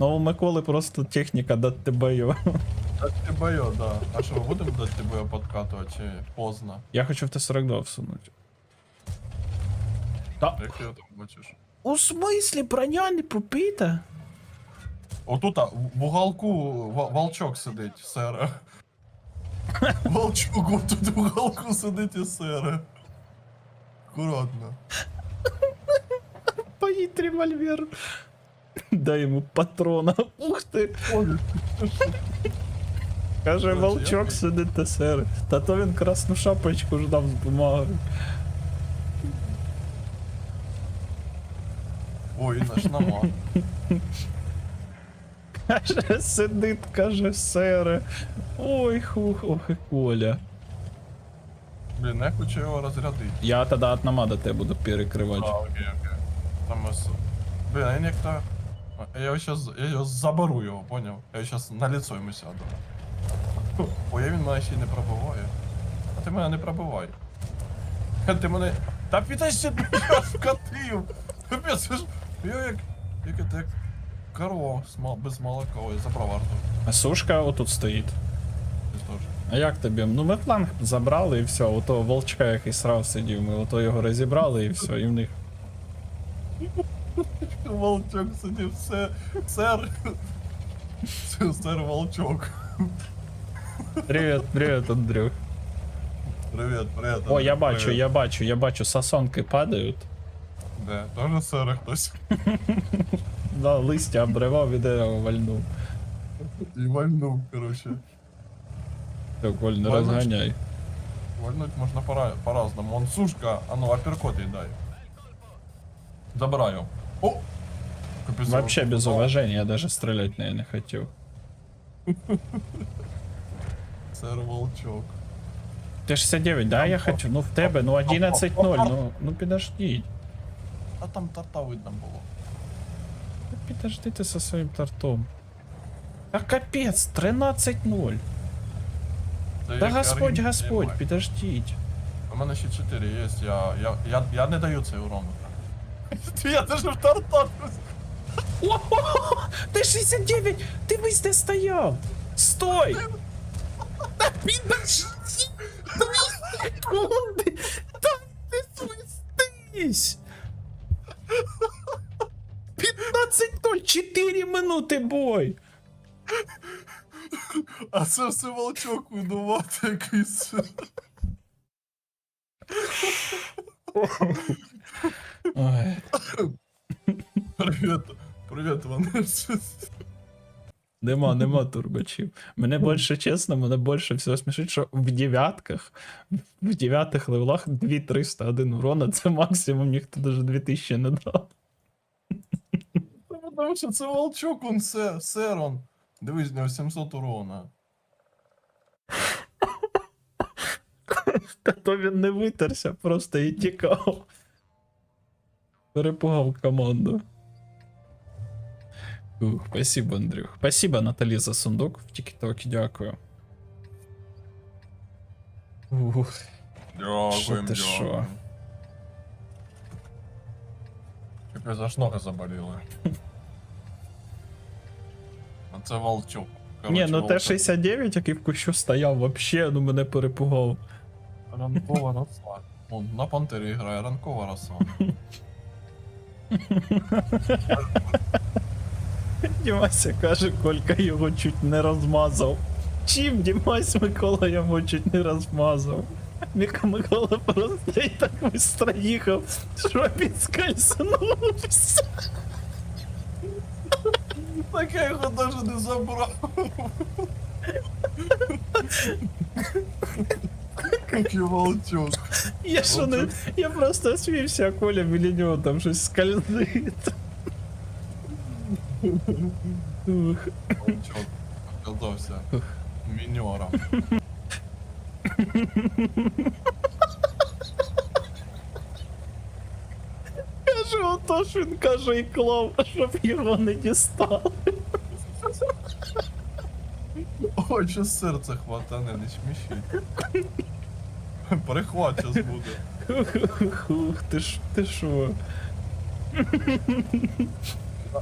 Ну, у Миколи просто техніка до тебе. Дать тебе, да. А що, будемо дати тебе подкатувати чи поздно? Я хочу в Т-42 всунути. Та, Як його так бачиш? у смислі броня не попита? Отут а, в уголку волчок сидить, сер. Волчок отут в уголку сидить і сер. Аккуратно. Поїдь револьвер. Дай йому патрона. Ух ти. Каже, волчок я- сидить та сер. Та то він красну шапочку ждав з бумагою. Ой, наш нама. Каже, сидить, каже, сере. Ой, хух, ох і Коля. Блін, я хочу його розрядити. Я тоді однама до тебе буду перекривати. А, окей, окей. Там ось... Блін, а я некто... Я щас... Я заберу його, поняв? Я щас на лицо йому сяду. Ой, а він мене ще й не пробиває. А ти мене не пробивай. Ти мене... Та підожди, я вкатив! Капець, ж... Я як... Як це як... Корова з мал- без молока, ой, забрав арту. А сушка отут стоїть. А як тобі? Ну ми фланг забрали і все, ото волчка, який срав сидів, ми ото його розібрали і все, і в них. Волчок сидів, все, сер. Це сер волчок. Привіт, привіт, Андрюх. Привіт, привіт. О, я Андрій, бачу, привіт. я бачу, я бачу, сосонки падають. Де? Тоже сер хтось. Да, листя обривав і дерево вальнув. І вальнув, короче. Так, Коль, не Вальнув. розганяй. Вальнуть можна пора- по-разному. Он сушка, а ну апперкот їй дай. Забираю. О! Капець, Вообще я без попав. уважения, я даже стрелять на неї не хотів. Сер волчок. Ти 69, да, я хочу? Ну в тебе, ну 11-0, ну, ну підождіть. А там тарта видно було. Ну, Підожди ти со своїм тортом. Та капець, 13-0. Це Та як господь, Аргентина господь, має. підождіть. У мене ще 4 є, я, я, я, я не даю цей урон. Я теж в тарта. О, ти 69! Ти весь де стояв! Стой! Та підожди! Дві секунди! Та ти свистись! 15 4 минути бой! А це все волчок видувати якийсь. Ой. Привіт. Привіт, Ванес. Нема, нема турбачів. Мене більше чесно, мене більше всього смішить, що в дев'ятках, в дев'ятих левелах 2301 урона, це максимум, ніхто навіть 2000 не дав. Тому що це волчок, он се, серон. Дивись, нього 700 урона. Та то він не витерся, просто і тікав. Перепугав команду. Ух, спасибо, Андрюх. Спасибо, Наталі, за сундук в Тіктокі, дякую. Ух. Дякуємо, Що ти, що? дякуємо. Капець, аж ноги заболіли. А це волчок. Ні, ну волчок. Т-69, який в кущу стояв, вообще, ну мене перепугав. Ранкова роса. Он на пантері грає, ранкова роса. Дімася каже, Колька його чуть не розмазав. Чим Дімась Микола його чуть не розмазав? Міка Микола просто і так быстро їхав, що підскользнувся. Так я його навіть не забрав. Як і волчок. Я що не. Я просто смівся, а Коля біля нього там щось скользить. Волчок. Оказався міньором. Каже, ото ж він каже і клав, щоб його не дістали. Ой, що серце хватане, не смішіть. Перехват зараз буде. Ух, ух, ти ж ти що?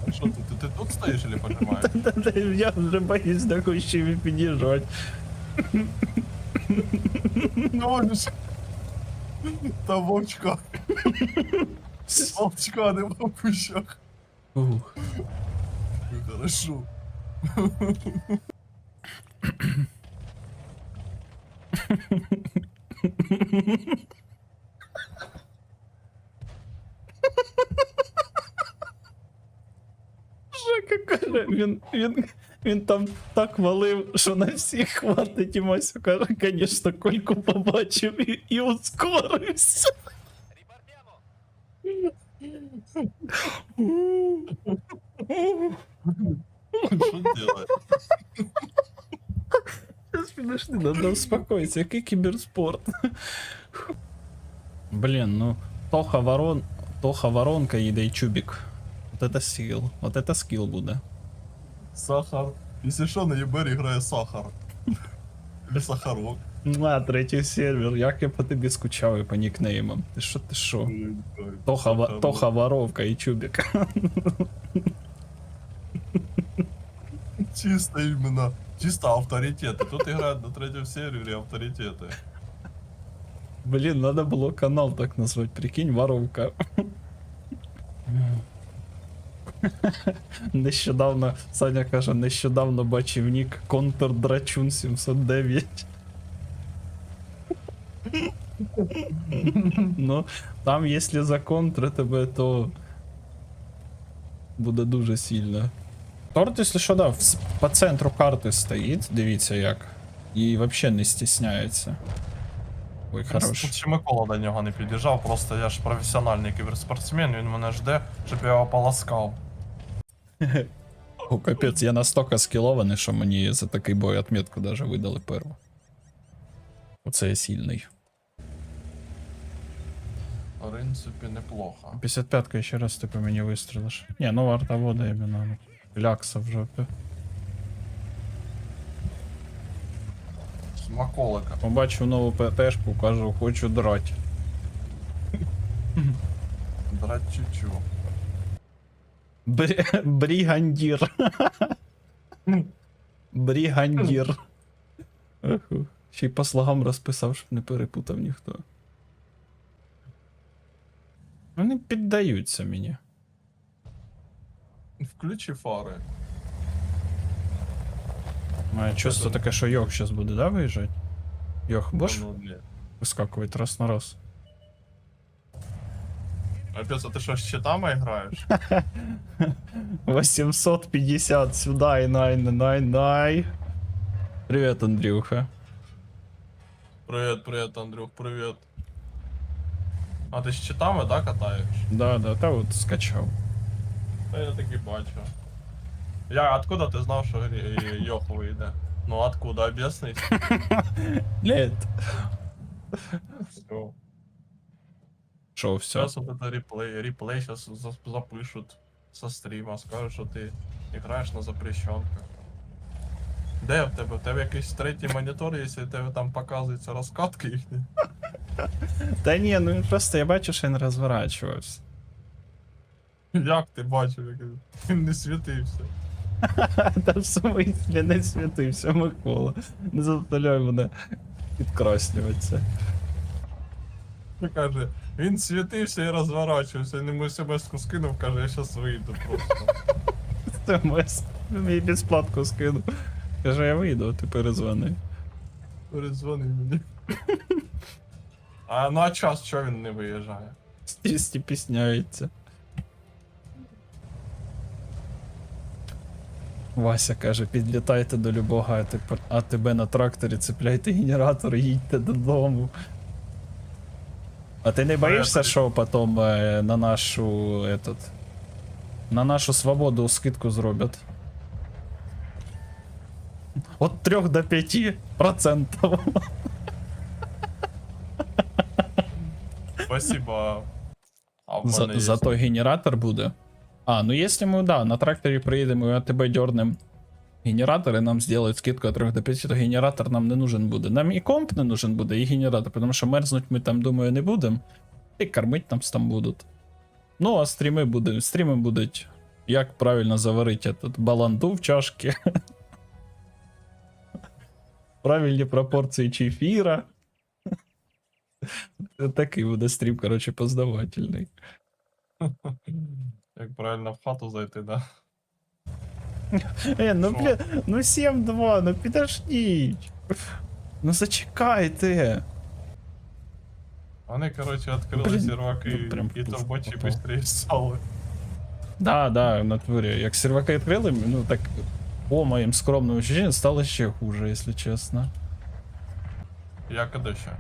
А Що ти, ти, ти тут стоїш или пожимаєш? Та-та-та, Я вже боюсь до кущів під'їжджати. Ну, ж. Та вовчка. Вовчка не в кущах. Ух. Ну, Хорошо. Жека каже, він, він, він там так валив, що на всіх хватить, і Масю каже, звісно, Кольку побачив і, і ускорився. Що делать? Сейчас, подожди, надо успокоиться. Який киберспорт? Блин, ну, Тоха ворон, Тоха воронка їде і чубік. Вот это скилл. Вот это скилл буде. Сахар. Якщо що, на ЄБР грає сахар. Без сахарок. На, третій сервер, як я по тобі скучав і по нікнеймам. Ти що, ти що? Тоха, ва- Сахарок. Тоха воровка і чубік. Чисто именно. Чисто авторитеты. Тут играют на третьем сервере авторитеты. Блін, надо було канал так назвати, прикинь, воровка. Нещодавно, Саня каже, нещодавно бачив нік Контр Драчун 709. ну, там, якщо законтри тебе, то буде дуже сильно. Торт, якщо що, да, по центру карти стоїть, дивіться як. І взагалі не стісняється. Ой, хорош. Тут ще Микола до нього не під'їжджав, просто я ж професіональний кіберспортсмен, він мене жде, щоб я його поласкав. О, капець, я настільки скілований, що мені за такий бой отметку даже видали перву. Оце я сильний. В принципі, неплохо. 55-ка ще раз ти по мені вистрілиш. Ні, ну варта вода іменно. Лякса в жопі. Смаколика. Побачив нову ПТшку, кажу, хочу драть. Драть чучу. Брі... Брігандір. Брігандір. Аху. Ще й по слогам розписав, щоб не перепутав ніхто. Вони піддаються мені. Включи фари. Моє чувство таке, що Йох зараз буде, да, виїжджати? Йох, будеш Ну, вискакувати раз на раз. Капець, а ти що, з щитами граєш? 850 сюда и най, най, най. Привет, Андрюха. Привіт, привіт, Андрюх, привіт. А ти з щитами, да, катаєш? Да, да, та от скачав. Та я таки бачу. Я, откуда ти знав, що Грі- Йох вийде? Ну откуда, об'яснись? Нет. Все. Шо, все. Сейчас вот это реплей, реплей сейчас запишут со стрима, скажут, що ти граєш на запрещенках. Де в тебе? В тебе якийсь третій монітор, якщо в тебе там показуються розкатки їхні. Та ні, ну він просто я бачу, що він розворачувався. Як ти бачив, як він- він не світився? Та в смислі не світився Микола. Не заставляй мене підкраснюватися. Каже, він світився і розворачувався, він йому смс-ку скинув, каже, я щас вийду просто. ТМС. Він мені безплатку скинув. Каже, я вийду, а ти перезвони. Передзвони мені. А ну а час, що він не виїжджає? Стісті пісняється. Вася каже, підлітайте до любого АТП АТБ на тракторі, цепляйте генератор і їдьте додому. А ти не Порядок. що потім е, на нашу этот, на нашу свободу скидку зроблять? От 3 до 5 процентів. Спасибо. А в За, мене є зато генератор буде. А, ну якщо ми, да, на тракторі приїдемо і от тебе дернем генератор, і нам зроблять скидку от 3 до 5, то генератор нам не нужен буде. Нам і комп не нужен буде, і генератор, тому що мерзнуть ми там, думаю, не будемо. І кормить нас там будуть. Ну, а стріми буде, стріми будуть Як правильно заварити этот баланду в чашці? Правильні пропорції чефіра. Такий буде стрім, короче, познавательний. Як правильно в хату зайти, да? Е, ну Що? бля, ну 7-2, ну підождіть. Ну зачекайте. Вони, короче, відкрили Блін, серваки ну, прям і пуф турбочі попав. швидше стали. Да, да, в натурі. Як серваки відкрили, ну так по моїм скромним ощущениям стало ще хуже, якщо чесно. Як іде ще?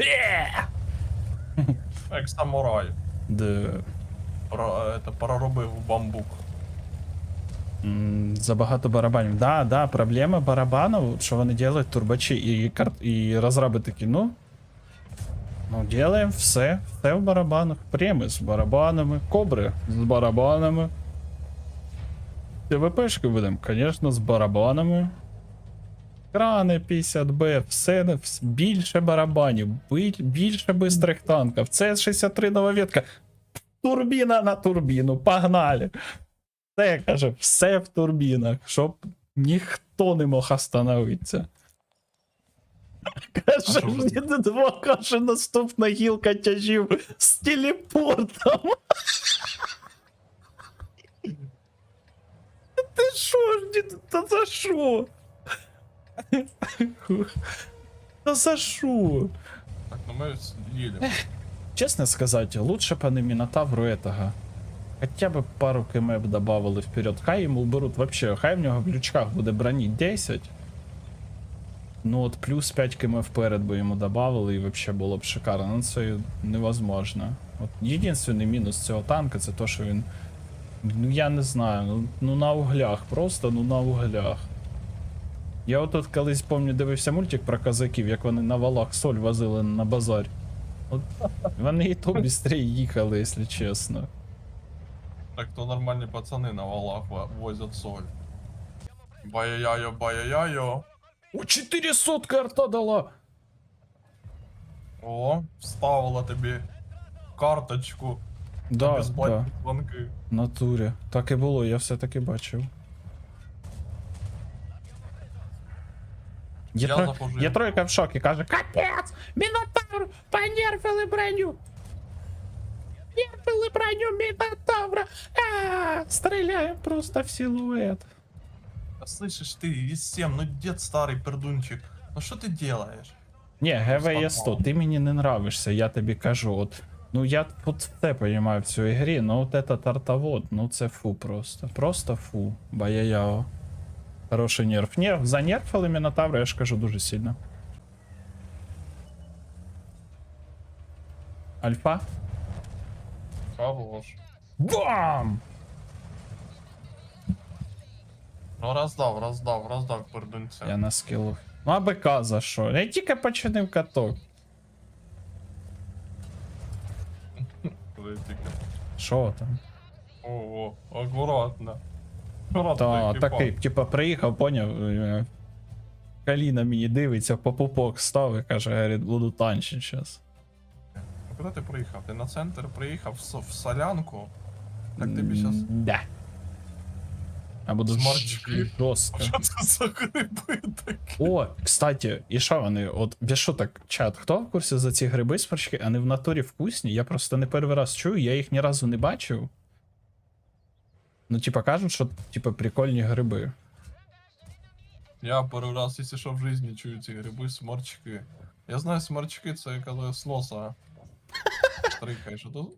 Е! Як самурай. Да. Про, это, проробив бамбук. Забагато барабанів. Да, да, проблема барабанів, що вони роблять турбачі і, кар... і розраби такі, ну. Ну, делаем все, все в барабанах. Преми з барабанами, кобри з барабанами. ТВПшки будемо, звісно, з барабанами. Крани 50Б, все, більше барабанів, більше бистрих танків. Це 63 нова ветка. Турбіна на турбіну, погнали. Все, каже, все в турбінах, щоб ніхто не мог остановитися. Каже, мені два каже, наступна гілка тяжів з телепортом. Ти що ж, та за що? Та за що? Так, ну ми. Честно сказать, лучше по Минотавру этого. Хотя бы пару км добавили вперед. Хай йому беруть вообще, хай в нього в лючках буде броні 10. Ну от плюс 5 км вперед би йому добавили і вообще було б шикарно. Ну це невозможно. От єдиний мінус цього танка це то, що він. Ну я не знаю, ну, ну на углях, просто ну на углях. Я от колись пам'ятаю, дивився мультик про козаків, як вони на валах соль возили на базар. От вони і то швидше їхали, якщо чесно. Так то нормальні пацани на валах во- возять соль. Бая-яйо, бая-яйо. О, 400 карта дала! О, вставила тобі карточку Да, безплатні да, в натурі. Так і було, я все-таки бачив. Є, Я тро... Є тройка в шокі, каже, капець! Мінотавр! Понерфили броню! Нерфили броню Мінотавра! А, Стріляємо просто в силует. А слышишь ты, Е7, ну дед старый пердунчик. Ну что ты делаешь? Ні, ГВЄ 100, Слабо. ти мені не нравишся, я тобі кажу. От, ну я от все розумію в цій ігрі, ну от этот артовод, ну це фу просто. Просто фу. Баяяо. Хороший нерв. Нерв, занерфили Мінотавра, я ж кажу дуже сильно. Альфа? Хорош. Бам! Ну роздав, роздав, роздав пердунця. Я на скілу. Ну а БК за що? Я тільки починив каток. Що там? Ого, акуратно. Та, такий, типа, приїхав, поняв. е, Каліна мені дивиться, по пупок став і каже, говорить, буду танчити зараз. А Куди ти приїхав? Ти на центр приїхав в, в солянку? Так тобі щас. Да. А буду Сморчки. жорстко. Що це за гриби такі? О, кстати, і що вони? От без шуток, чат, хто в курсі за ці гриби сморчки? Вони в натурі вкусні. Я просто не перший раз чую, я їх ні разу не бачив. Ну, типа, кажуть, що типа прикольні гриби. Я перший раз, якщо що в житті чую ці гриби, сморчки. Я знаю, сморчки це коли з носа штрикаєш. а то-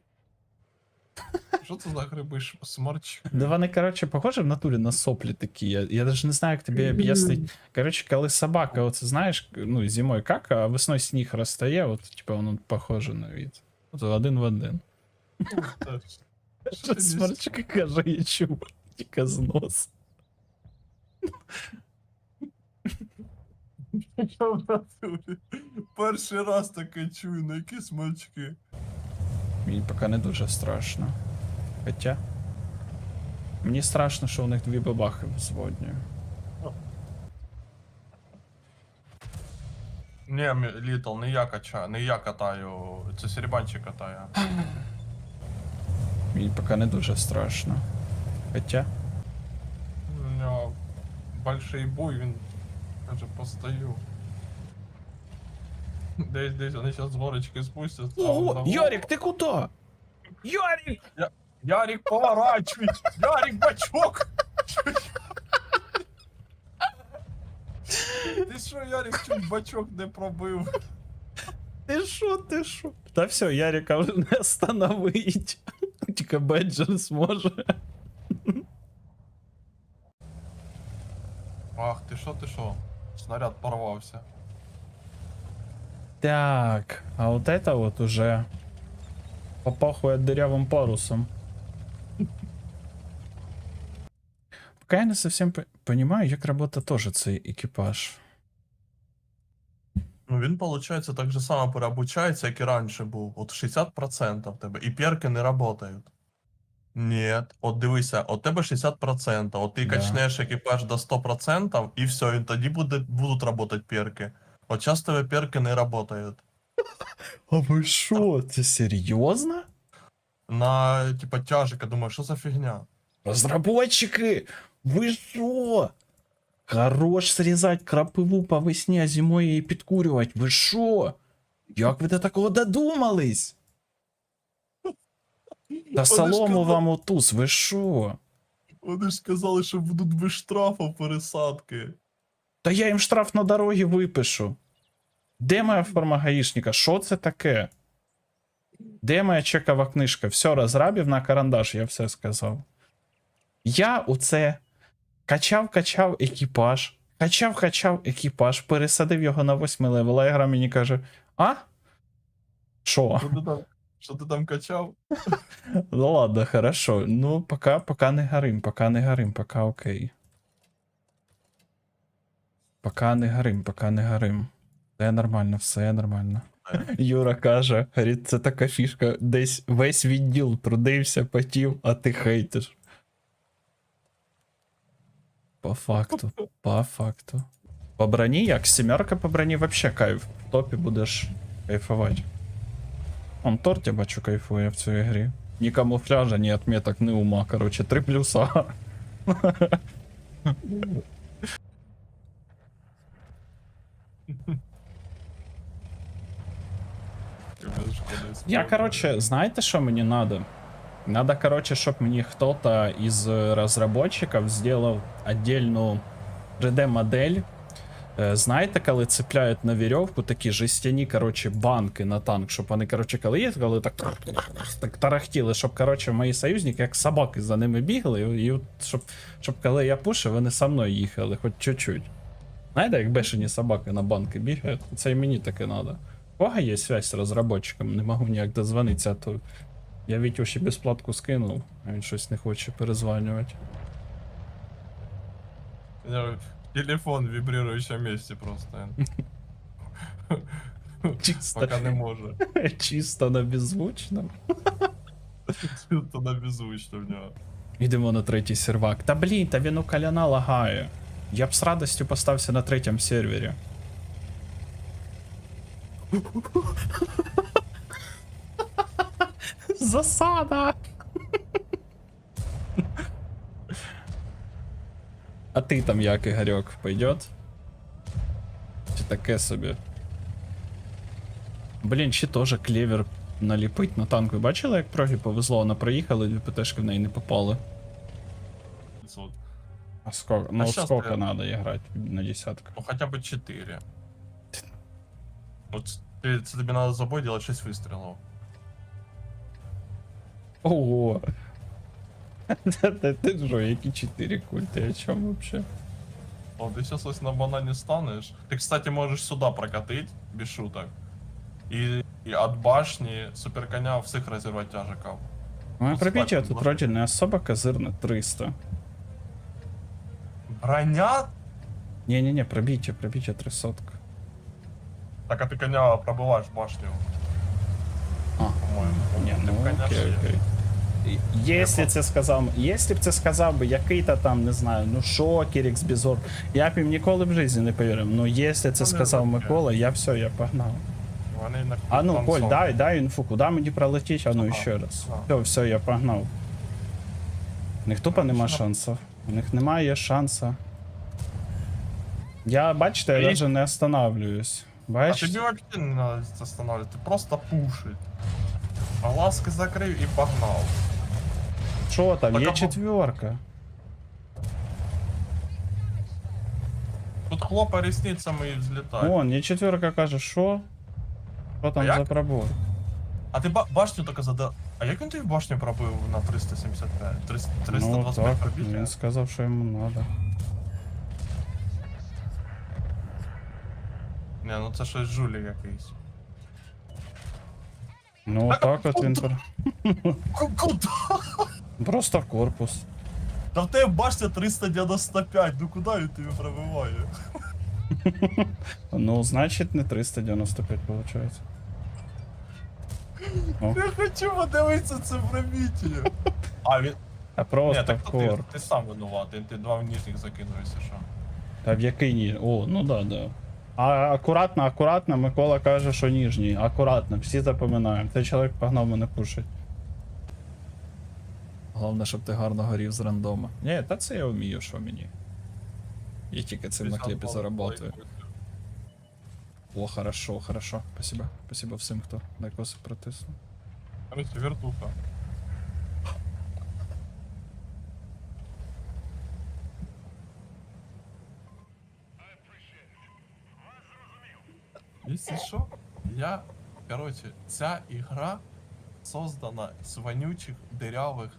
Що це за гриби? Ш- Сморчки. Да вони, коротше, похожі в натурі на соплі такі. Я, я навіть не знаю, як тобі об'яснити. Коротше, коли собака, оце знаєш, ну, зимою кака, а весною сніг розтає, от, типа, воно похоже на від. От один в один. Та ж- що Що ти сморчка каже, я чув, тільки з нос. Що в натурі? Перший раз таке чую, на які смачки. Мені поки не дуже страшно. Хоча. Мені страшно, що у них дві бабахи взводні. Ні, мі- Літл, не я качаю, не я катаю, це Серебанчик катає. Мені поки не дуже страшно. Хоча. У нього больший бой, він каже, постою. Десь, десь, вони зараз з горочки спустяться. Ого. Ярик, ти куди? Ярик! Ярик, поворачивай! Ярик, бачок! Ти що, Ярик, чуть бачок не пробив? Ти що, ти що? Та все, Ярика вже не остановить. Тільки Беджер зможе. Ах, ти що, ти що? Снаряд порвався. Так, а вот это вот уже попахує дырявым парусом. Пока я не совсем по- понимаю, як работает тоже цей екіпаж. Ну він, виходить, так же само переобучається, як і раніше був. От 60% в тебе. І перки не працюють. Ні, от дивися, от тебе 60%, от ти Да. качнеш екіпаж до 100%, і все, і тоді буде, будуть працювати перки. От зараз в перки не працюють. А ви що? Це серйозно? На, типа, тяжика, думаю, що за фігня? Разработчики, ви що? Хорош срізати крапиву по весні, а зимою її підкурювати. Ви що? Як ви до такого додумались? Та солому казали- вам у туз, ви що? Вони ж сказали, що будуть без штрафу пересадки. Та я їм штраф на дорогі випишу. Де моя форма гаїшника? Що це таке? Де моя чекова книжка? Все, розрабів на карандаш, я все сказав. Я у це качав, качав екіпаж, качав, качав екіпаж, пересадив його на 8 левел, а гра мені каже: А? Що? Що ти там, що ти там качав? Ну ладно, хорошо. Ну, пока, пока не горим, пока не горим, пока окей. Пока не горим, пока не горим. Все нормально, все нормально. Юра каже, говорить, це така фішка, десь весь відділ трудився, потів, а ти хейтиш. По факту, по факту. По броні, як сімерка по броні, вообще кайф. В топі будеш кайфувати. Он торт, я бачу, кайфує в цій грі. Ні камуфляжа, ні отметок, ні ума. Короче, три плюса. Я, короче, знаєте, що мені надо? Надо, короче, щоб мені хто-то із розробників зробив отдельну 3D-модель. Е, Знаєте, коли цепляють на вірьовку такі жестяні, короче, банки на танк, щоб вони, короче, коли їхали, так, так тарахтіли, щоб, короче, мої союзники, як собаки за ними бігли, і, щоб, щоб коли я пушив, вони со мною їхали, хоч чуть-чуть. Знаєте, як бешені собаки на банки бігають? Це і мені таке надо. У кого є связь з розробником? Не можу ніяк дозвонитися, а то я Вітюші безплатку скинув, а він щось не хоче перезванювати. Телефон в вибрируючому місці просто. Чисто, Пока не може. чисто на беззвучно. Чисто на беззвучно в нього. Йдемо на третій сервак. Та блін, та він у каляна лагає. Я б з радістю постався на третьому сервері. Засада! А ти там як, Ігорьок, пойдет? Чи таке собі? Блін, ще теж клевер наліпить на танк. Ви бачили, як прогі повезло? Вона проїхала, дві ПТшки в неї не попали. 500. А сколько? Ну, щас сколько треба. надо играть на десятку? Ну хотя бы 4. Вот ты, тебе надо за бой делать 6 выстрелов. Ого! Та ти що, які 4 культи, о чем вообще? Вот, ты сейчас если на банане станешь. Ты, кстати, можешь сюда прокатить, без шуток. И, и от башни суперконя всех разорвать тяжиков. Моє Ну, пробіття спати тут можна. вроді не особо козирне 300. Броня? Не-не-не, пробіття, пробіття 300. Так, а ты коня пробываешь в башню, А, по-моему. ні, ну Ты в коня окей, же- окей. Якщо це сказав, якщо б це сказав би який-то там, не знаю, ну Шокер, Іксбізор, я б їм ніколи в житті не повірив. Ну, якщо це Ну, сказав не Микола, я все, я погнав. Вони на А ну, танцом. Коль, дай, дай інфу, куди мені пролетіть, а ну Ага, ще раз. ага. Все, все, я погнав. У них тупо нема Що? шансів. У них немає шанса. Я, бачите, я І- навіть не останавливаюсь. А Бачите? тобі вообще не надо останавливать, ты просто пушить. А ласки закрив і погнав. Що там? Так, Є а по- четверка. Тут хлопа ресницями і взлітає. Вон, є четверка каже, що? Що там А як? за пробой? А ти ба- башню тільки зада... А як він тобі башню пробив на 375? 300, Ну 325 так, пробиття? він сказав, що йому надо. Не, ну це щось жулі якийсь. Ну так от він Куда? просто в корпус. Та в тебе башня 395, ну куди він тобі пробиває? Ну, значить, не 395 виходить. О, Я хочу подивитися це пробиття. А він... а Ні, просто так в то ти, корпус. ти сам винуватий, ти два в нижніх закинув, якщо що. Та в який ні? О, ну да, да. А акуратно, акуратно, Микола каже, що ніжній. Акуратно, всі запоминаємо. Цей чоловік погнав мене кушать. Головне, щоб ти гарно горів з рандома. Ні, та це я вмію, що мені. Я тільки цим на кліпі заработаю. О, хорошо, хорошо. Спасибо. Спасибо всім, хто лайкоси протиснув. Короче, вертуха. Если що, я, короче, ця ігра создана з вонючих дырявих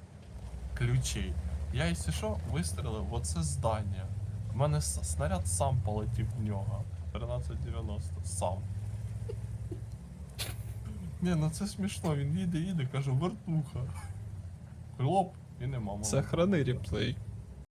ключей. Я, если що, вистрілив в оце здання. У мене снаряд сам полетів в нього. 1390, сам. Не, ну це смішно, він їде, їде, каже, вертуха. Хлоп, і нема. мало. храни реплей.